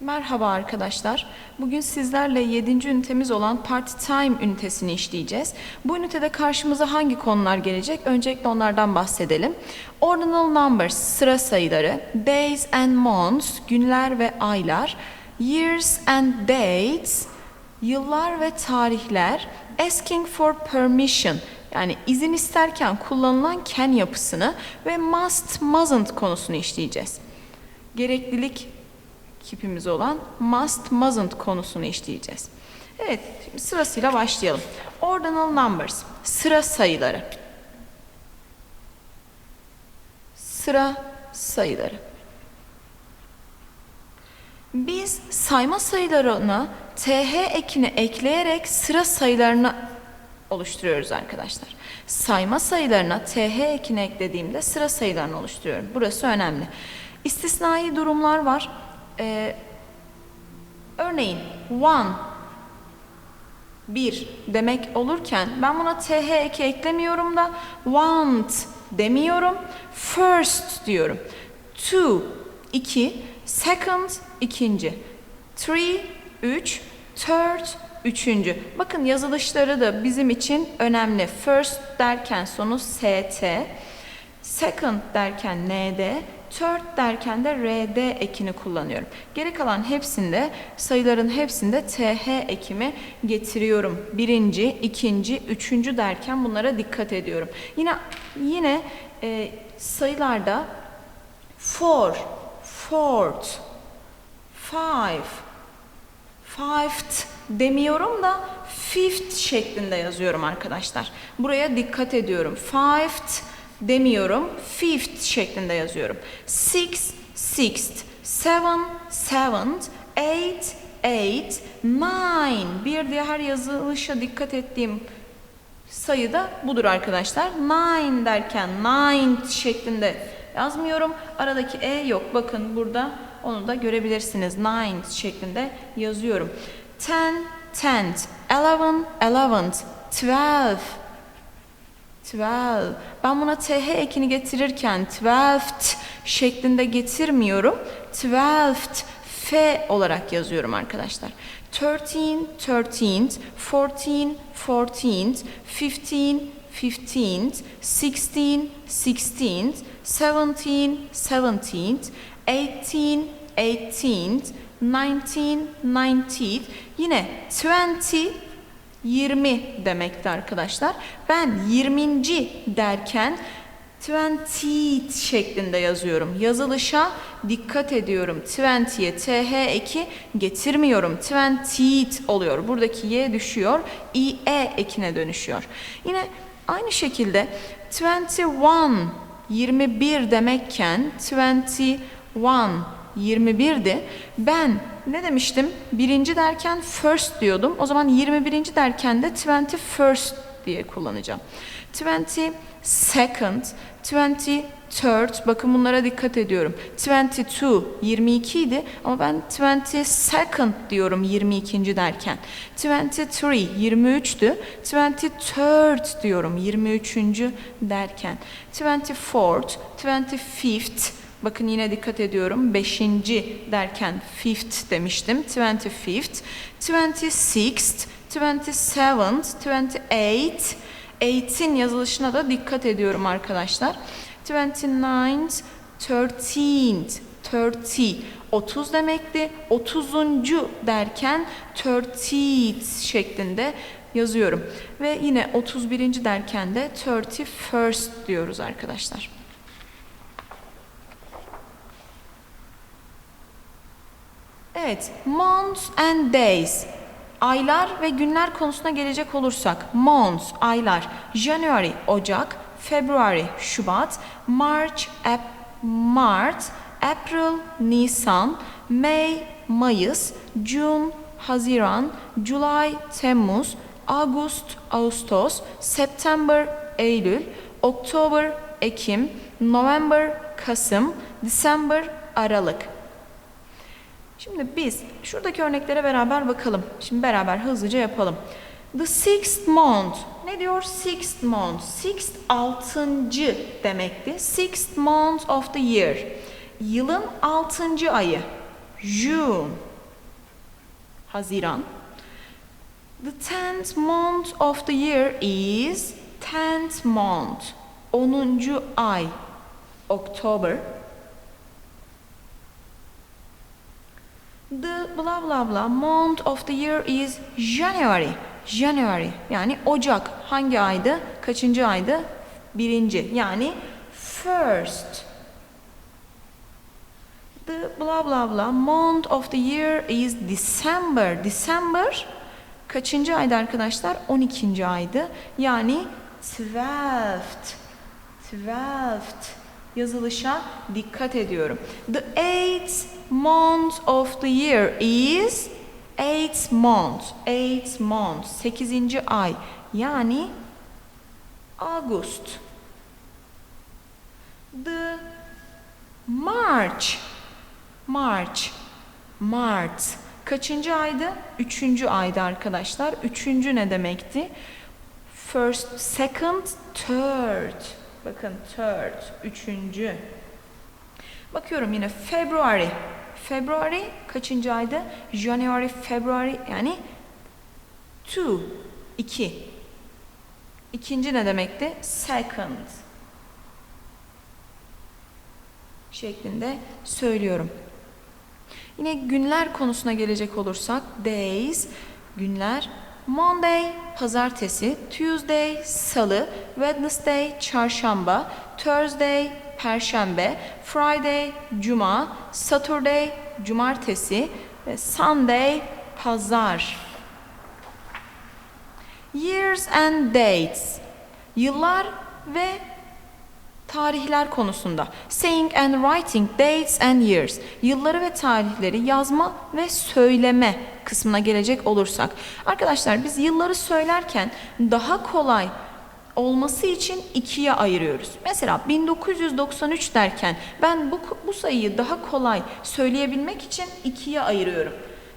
Merhaba arkadaşlar. Bugün sizlerle 7. ünitemiz olan Part Time ünitesini işleyeceğiz. Bu ünitede karşımıza hangi konular gelecek? Öncelikle onlardan bahsedelim. Ordinal numbers, sıra sayıları, days and months, günler ve aylar, years and dates, yıllar ve tarihler, asking for permission, yani izin isterken kullanılan can yapısını ve must, mustn't konusunu işleyeceğiz. Gereklilik kipimiz olan must, mustn't konusunu işleyeceğiz. Evet, şimdi sırasıyla başlayalım. Ordinal numbers, sıra sayıları. Sıra sayıları. Biz sayma sayılarına th ekini ekleyerek sıra sayılarını oluşturuyoruz arkadaşlar. Sayma sayılarına th ekini eklediğimde sıra sayılarını oluşturuyorum. Burası önemli. İstisnai durumlar var. Ee, örneğin one bir demek olurken ben buna th eki eklemiyorum da want demiyorum. First diyorum. Two iki, second ikinci, three üç, third üçüncü. Bakın yazılışları da bizim için önemli. First derken sonu st, second derken nd, third derken de rd ekini kullanıyorum. Geri kalan hepsinde sayıların hepsinde th ekimi getiriyorum. Birinci, ikinci, üçüncü derken bunlara dikkat ediyorum. Yine yine e, sayılarda four, fourth, five, fifth demiyorum da fifth şeklinde yazıyorum arkadaşlar. Buraya dikkat ediyorum. Fifth demiyorum. Fifth şeklinde yazıyorum. Six, sixth. Seven, seventh. Eight, eight. Nine. Bir diğer yazılışa dikkat ettiğim sayı da budur arkadaşlar. Nine derken ninth şeklinde yazmıyorum. Aradaki e yok. Bakın burada onu da görebilirsiniz. Ninth şeklinde yazıyorum. Ten, tenth. Eleven, eleventh. Twelve, 12. Ben buna th ekini getirirken twelfth şeklinde getirmiyorum. Twelfth f olarak yazıyorum arkadaşlar. 13, 13th, 14, 14th, 15, 15th, 16, 16th, 17, 17th, 18, 18th, 19, 19th. Yine 20 20 demekti arkadaşlar. Ben 20. derken 20 şeklinde yazıyorum. Yazılışa dikkat ediyorum. 20'ye th eki getirmiyorum. 20 oluyor. Buradaki y düşüyor. i e ekine dönüşüyor. Yine aynı şekilde 21 21 demekken 21 21'di. Ben ne demiştim? Birinci derken first diyordum. O zaman 21. derken de 21st diye kullanacağım. 20 second, 20 third, bakın bunlara dikkat ediyorum. 22, 22 idi ama ben 20 second diyorum 22. derken. 23, 23'tü. 23rd diyorum 23. derken. 24th, 25th, Bakın yine dikkat ediyorum. Beşinci derken fifth demiştim. Twenty fifth, twenty sixth, twenty seventh, twenty eight. Eight'in yazılışına da dikkat ediyorum arkadaşlar. Twenty ninth, thirteenth, thirty. 30 demekti. 30. derken thirtieth şeklinde yazıyorum. Ve yine 31. derken de thirty first diyoruz arkadaşlar. Evet, months and days. Aylar ve günler konusuna gelecek olursak, months, aylar, January, Ocak, February, Şubat, March, Ap Mart, April, Nisan, May, Mayıs, June, Haziran, July, Temmuz, August, Ağustos, September, Eylül, October, Ekim, November, Kasım, December, Aralık. Şimdi biz şuradaki örneklere beraber bakalım. Şimdi beraber hızlıca yapalım. The sixth month. Ne diyor? Sixth month. Sixth altıncı demekti. Sixth month of the year. Yılın altıncı ayı. June. Haziran. The tenth month of the year is tenth month. Onuncu ay. October. The blah blah blah month of the year is January. January yani Ocak. Hangi aydı? Kaçıncı aydı? Birinci. Yani first. The blah blah blah month of the year is December. December kaçıncı aydı arkadaşlar? 12. aydı. Yani 12th. 12th yazılışa dikkat ediyorum. The eighth month of the year is eighth month. Eighth month. 8. ay. Yani August. The March. March. Mart. Kaçıncı aydı? Üçüncü aydı arkadaşlar. Üçüncü ne demekti? First, second, third. Bakın third, üçüncü. Bakıyorum yine February. February kaçıncı aydı? January, February yani two, iki. İkinci ne demekti? Second. Şeklinde söylüyorum. Yine günler konusuna gelecek olursak days, günler Monday, pazartesi, Tuesday, salı, Wednesday, çarşamba, Thursday, perşembe, Friday, cuma, Saturday, cumartesi ve Sunday, pazar. Years and dates, yıllar ve tarihler konusunda. Saying and writing dates and years. Yılları ve tarihleri yazma ve söyleme kısmına gelecek olursak. Arkadaşlar biz yılları söylerken daha kolay olması için ikiye ayırıyoruz. Mesela 1993 derken ben bu, bu sayıyı daha kolay söyleyebilmek için ikiye ayırıyorum.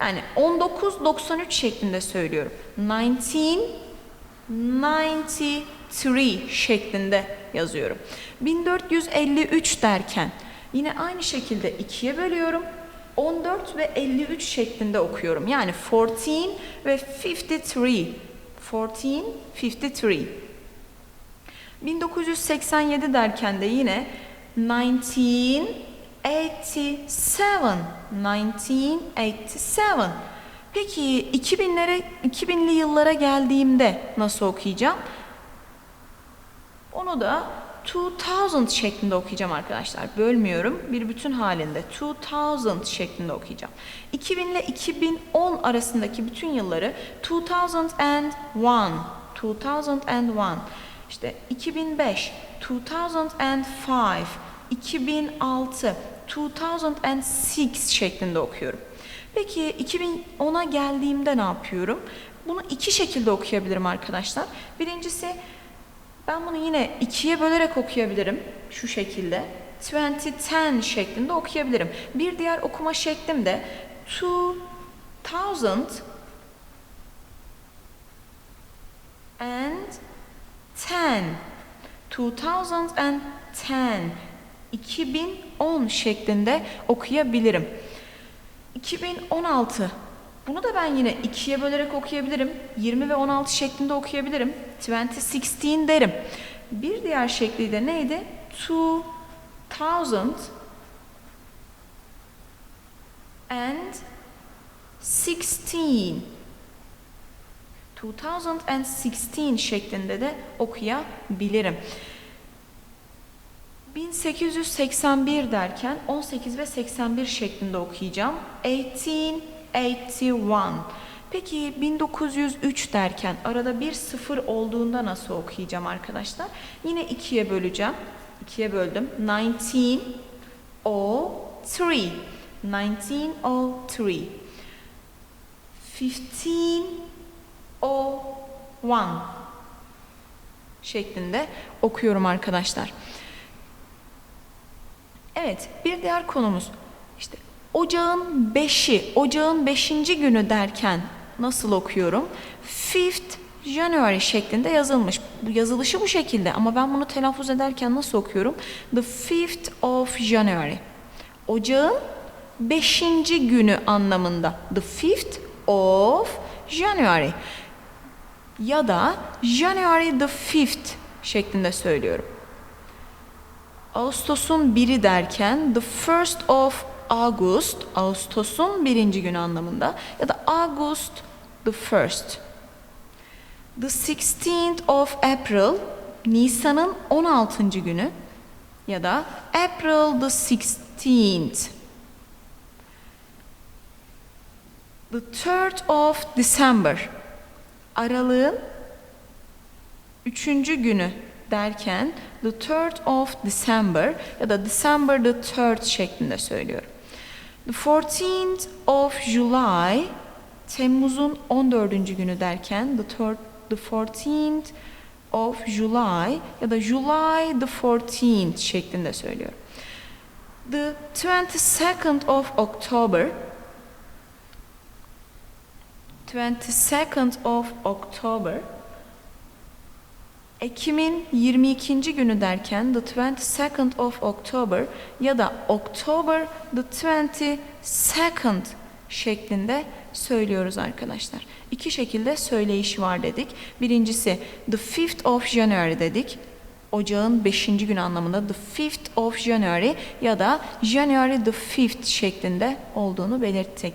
Yani 1993 şeklinde söylüyorum. 1993 şeklinde yazıyorum. 1453 derken yine aynı şekilde ikiye bölüyorum. 14 ve 53 şeklinde okuyorum. Yani 14 ve 53. 14, 53. 1987 derken de yine 1987. 1987. Peki 2000'lere 2000'li yıllara geldiğimde nasıl okuyacağım? Onu da 2000 şeklinde okuyacağım arkadaşlar. Bölmüyorum. Bir bütün halinde 2000 şeklinde okuyacağım. 2000 ile 2010 arasındaki bütün yılları 2001, 2001, işte 2005, 2005, 2006, 2006 şeklinde okuyorum. Peki 2010'a geldiğimde ne yapıyorum? Bunu iki şekilde okuyabilirim arkadaşlar. Birincisi ben bunu yine ikiye bölerek okuyabilirim. Şu şekilde. 2010 şeklinde okuyabilirim. Bir diğer okuma şeklim de 2000 and 10. 2010. 2010 şeklinde okuyabilirim. 2016 bunu da ben yine ikiye bölerek okuyabilirim. 20 ve 16 şeklinde okuyabilirim. 2016 derim. Bir diğer şekli de neydi? 2000 and 16. 2016 şeklinde de okuyabilirim. 1881 derken 18 ve 81 şeklinde okuyacağım. 1881. Peki 1903 derken arada bir sıfır olduğunda nasıl okuyacağım arkadaşlar? Yine ikiye böleceğim. İkiye böldüm. 1903. 1903. 1501 şeklinde okuyorum arkadaşlar. Evet, bir diğer konumuz işte ocağın beşi, ocağın beşinci günü derken nasıl okuyorum? Fifth January şeklinde yazılmış. Yazılışı bu şekilde ama ben bunu telaffuz ederken nasıl okuyorum? The 5th of January. Ocağın 5. günü anlamında. The 5th of January. Ya da January the 5th şeklinde söylüyorum. Ağustos'un biri derken the first of August, Ağustos'un birinci günü anlamında ya da August the first. The 16th of April, Nisan'ın 16. günü ya da April the 16th. The 3rd of December, Aralığın üçüncü günü derken the 3rd of December ya da December the 3rd şeklinde söylüyorum. The 14th of July Temmuz'un 14. günü derken the, third, the 14th of July ya da July the 14th şeklinde söylüyorum. The 22nd of October 22nd of October Ekim'in 22. günü derken the 22nd of October ya da October the 22nd şeklinde söylüyoruz arkadaşlar. İki şekilde söyleyişi var dedik. Birincisi the 5th of January dedik. Ocağın 5. günü anlamında the 5th of January ya da January the 5th şeklinde olduğunu belirttik.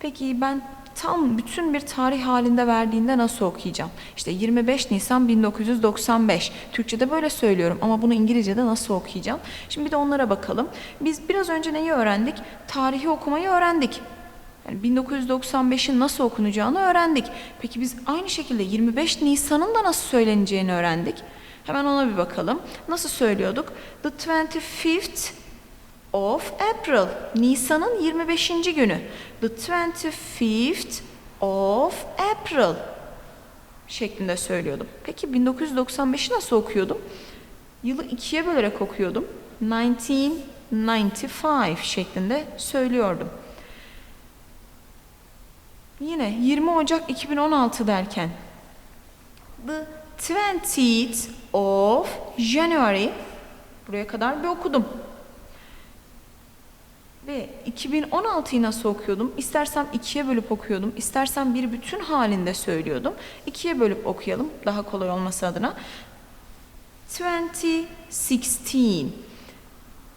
Peki ben tam bütün bir tarih halinde verdiğinde nasıl okuyacağım? İşte 25 Nisan 1995. Türkçe'de böyle söylüyorum ama bunu İngilizce'de nasıl okuyacağım? Şimdi bir de onlara bakalım. Biz biraz önce neyi öğrendik? Tarihi okumayı öğrendik. Yani 1995'in nasıl okunacağını öğrendik. Peki biz aynı şekilde 25 Nisan'ın da nasıl söyleneceğini öğrendik. Hemen ona bir bakalım. Nasıl söylüyorduk? The 25th of April. Nisan'ın 25. günü. The 25th of April şeklinde söylüyordum. Peki 1995'i nasıl okuyordum? Yılı ikiye bölerek okuyordum. 1995 şeklinde söylüyordum. Yine 20 Ocak 2016 derken The 20th of January buraya kadar bir okudum. Ve 2016'yı nasıl okuyordum? İstersem ikiye bölüp okuyordum. istersem bir bütün halinde söylüyordum. İkiye bölüp okuyalım daha kolay olması adına. 2016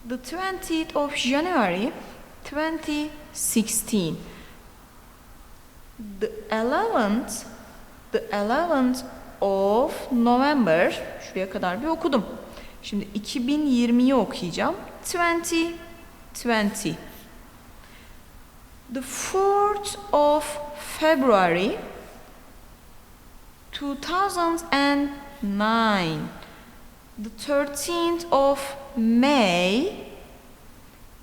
The 20th of January 2016 The 11th The 11th of November Şuraya kadar bir okudum. Şimdi 2020'yi okuyacağım. 20 20. The 4th of February 2009. The 13th of May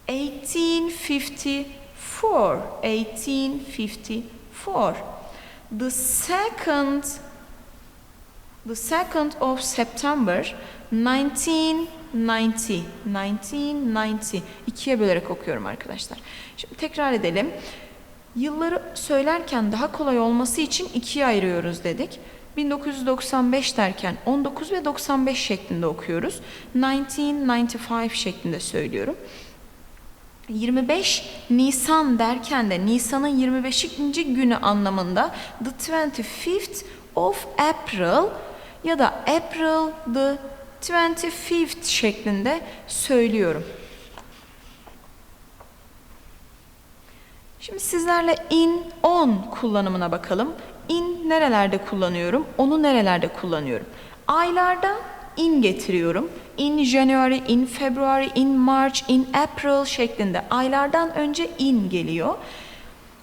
1854. 1854. The second the 2nd of September 19 90, 1990. ikiye bölerek okuyorum arkadaşlar. Şimdi tekrar edelim. Yılları söylerken daha kolay olması için ikiye ayırıyoruz dedik. 1995 derken 19 ve 95 şeklinde okuyoruz. 1995 şeklinde söylüyorum. 25 Nisan derken de Nisan'ın 25. günü anlamında the 25th of April ya da April the 25th şeklinde söylüyorum. Şimdi sizlerle in, on kullanımına bakalım. In nerelerde kullanıyorum? Onu nerelerde kullanıyorum? Aylarda in getiriyorum. In January, in February, in March, in April şeklinde aylardan önce in geliyor.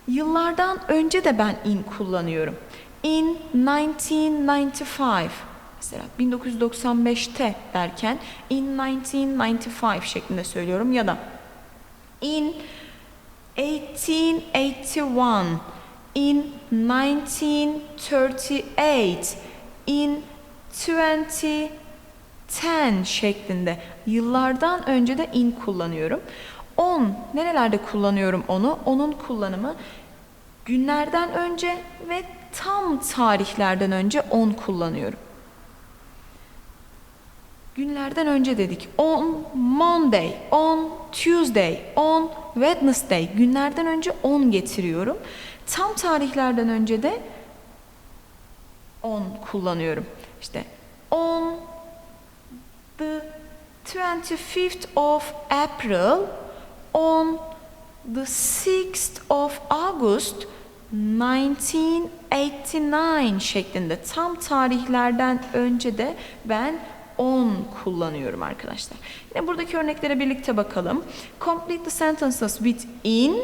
Yıllardan önce de ben in kullanıyorum. In 1995 Mesela 1995'te derken in 1995 şeklinde söylüyorum ya da in 1881 in 1938 in 2010 şeklinde yıllardan önce de in kullanıyorum. On nerelerde kullanıyorum onu? Onun kullanımı günlerden önce ve tam tarihlerden önce on kullanıyorum. Günlerden önce dedik. On Monday, on Tuesday, on Wednesday. Günlerden önce on getiriyorum. Tam tarihlerden önce de on kullanıyorum. İşte on the 25th of April, on the 6th of August 1989 şeklinde tam tarihlerden önce de ben on kullanıyorum arkadaşlar. Yine buradaki örneklere birlikte bakalım. Complete the sentences with in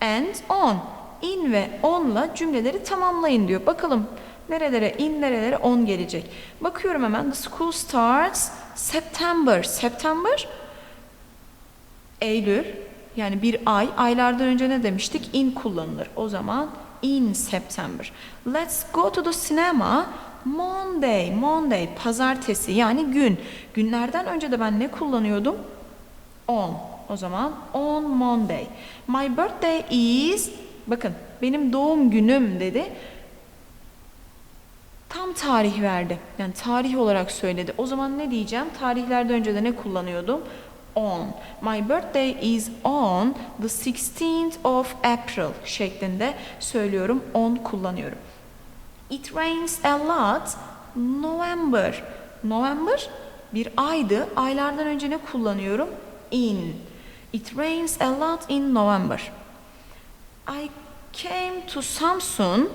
and on. In ve on'la cümleleri tamamlayın diyor. Bakalım nerelere in nerelere on gelecek. Bakıyorum hemen. The school starts September. September Eylül yani bir ay. Aylardan önce ne demiştik? In kullanılır. O zaman in September. Let's go to the cinema. Monday, Monday, pazartesi yani gün. Günlerden önce de ben ne kullanıyordum? On. O zaman on Monday. My birthday is, bakın benim doğum günüm dedi. Tam tarih verdi. Yani tarih olarak söyledi. O zaman ne diyeceğim? Tarihlerden önce de ne kullanıyordum? On. My birthday is on the 16th of April şeklinde söylüyorum. On kullanıyorum. It rains a lot November. November bir aydı. Aylardan önce ne kullanıyorum? In. It rains a lot in November. I came to Samsun.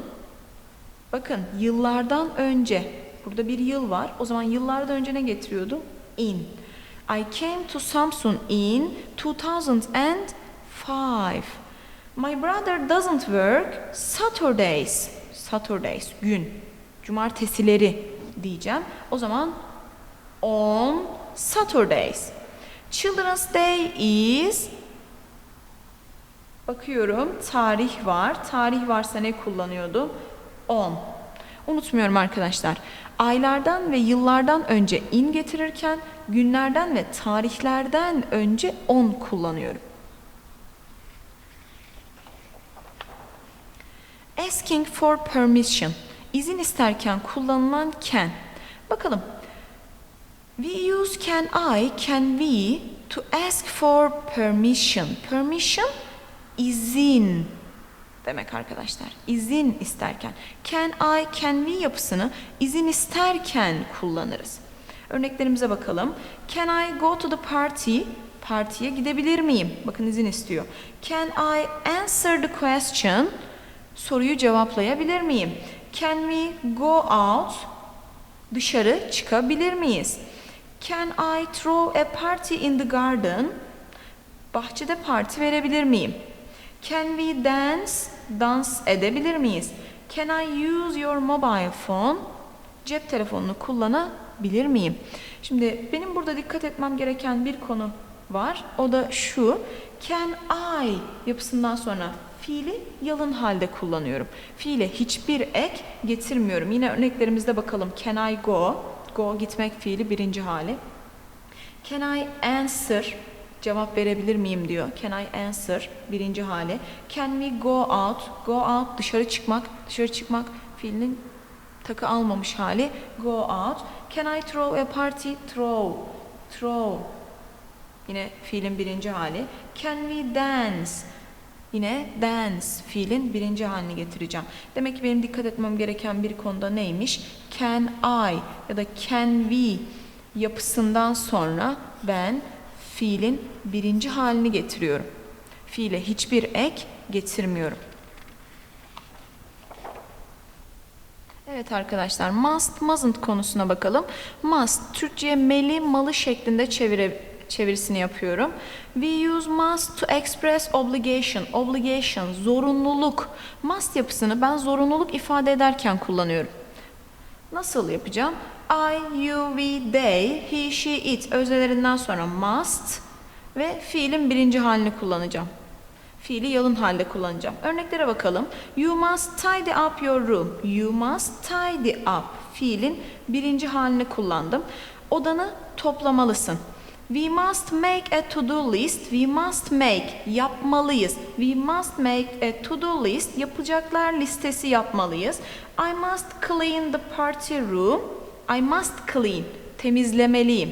Bakın yıllardan önce. Burada bir yıl var. O zaman yıllardan önce ne getiriyordum? In. I came to Samsun in 2005. My brother doesn't work Saturdays. Saturdays gün. Cumartesileri diyeceğim. O zaman on Saturdays. Children's Day is Bakıyorum tarih var. Tarih varsa ne kullanıyordum? On. Unutmuyorum arkadaşlar. Aylardan ve yıllardan önce in getirirken günlerden ve tarihlerden önce on kullanıyorum. Asking for permission. İzin isterken kullanılan can. Bakalım. We use can I, can we to ask for permission. Permission izin demek arkadaşlar. İzin isterken. Can I, can we yapısını izin isterken kullanırız. Örneklerimize bakalım. Can I go to the party? Partiye gidebilir miyim? Bakın izin istiyor. Can I answer the question? Soruyu cevaplayabilir miyim? Can we go out? Dışarı çıkabilir miyiz? Can I throw a party in the garden? Bahçede parti verebilir miyim? Can we dance? Dans edebilir miyiz? Can I use your mobile phone? Cep telefonunu kullanabilir miyim? Şimdi benim burada dikkat etmem gereken bir konu var. O da şu. Can I yapısından sonra fiili yalın halde kullanıyorum. Fiile hiçbir ek getirmiyorum. Yine örneklerimizde bakalım. Can I go? Go gitmek fiili birinci hali. Can I answer? Cevap verebilir miyim diyor. Can I answer? Birinci hali. Can we go out? Go out dışarı çıkmak. Dışarı çıkmak fiilinin takı almamış hali. Go out. Can I throw a party? Throw. Throw. Yine fiilin birinci hali. Can we dance? Yine dance fiilin birinci halini getireceğim. Demek ki benim dikkat etmem gereken bir konuda neymiş? Can I ya da can we yapısından sonra ben fiilin birinci halini getiriyorum. Fiile hiçbir ek getirmiyorum. Evet arkadaşlar must mustn't konusuna bakalım. Must Türkçe'ye meli malı şeklinde çevire, çevirisini yapıyorum. We use must to express obligation. Obligation zorunluluk. Must yapısını ben zorunluluk ifade ederken kullanıyorum. Nasıl yapacağım? I, you, we, they, he, she, it öznelerinden sonra must ve fiilin birinci halini kullanacağım. Fiili yalın halde kullanacağım. Örneklere bakalım. You must tidy up your room. You must tidy up. Fiilin birinci halini kullandım. Odanı toplamalısın. We must make a to-do list. We must make yapmalıyız. We must make a to-do list. Yapacaklar listesi yapmalıyız. I must clean the party room. I must clean. Temizlemeliyim.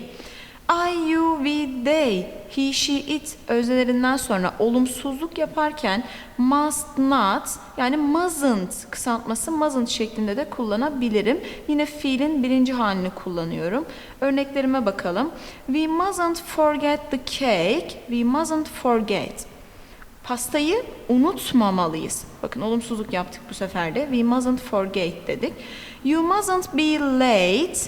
I, you, we, they, he, she, it özelerinden sonra olumsuzluk yaparken must not yani mustn't kısaltması mustn't şeklinde de kullanabilirim. Yine fiilin birinci halini kullanıyorum. Örneklerime bakalım. We mustn't forget the cake. We mustn't forget. Pastayı unutmamalıyız. Bakın olumsuzluk yaptık bu sefer de. We mustn't forget dedik. You mustn't be late.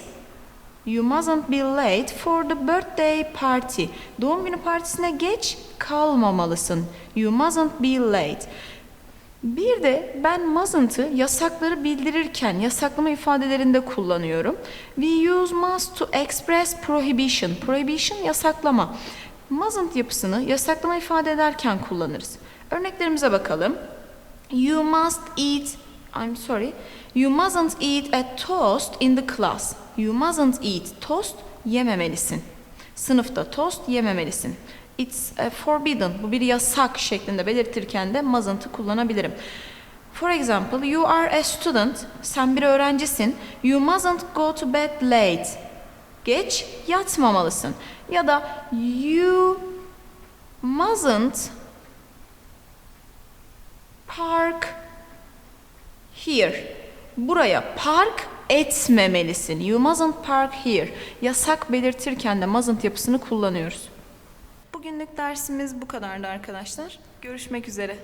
You mustn't be late for the birthday party. Doğum günü partisine geç kalmamalısın. You mustn't be late. Bir de ben mustn't'ı yasakları bildirirken yasaklama ifadelerinde kullanıyorum. We use must to express prohibition. Prohibition yasaklama. Mustn't yapısını yasaklama ifade ederken kullanırız. Örneklerimize bakalım. You must eat I'm sorry. You mustn't eat a toast in the class. You mustn't eat toast yememelisin. Sınıfta toast yememelisin. It's a forbidden. Bu bir yasak şeklinde belirtirken de mustn't'ı kullanabilirim. For example, you are a student. Sen bir öğrencisin. You mustn't go to bed late. Geç yatmamalısın. Ya da you mustn't park here. Buraya park etmemelisin. You mustn't park here. Yasak belirtirken de mustn't yapısını kullanıyoruz. Bugünlük dersimiz bu kadardı arkadaşlar. Görüşmek üzere.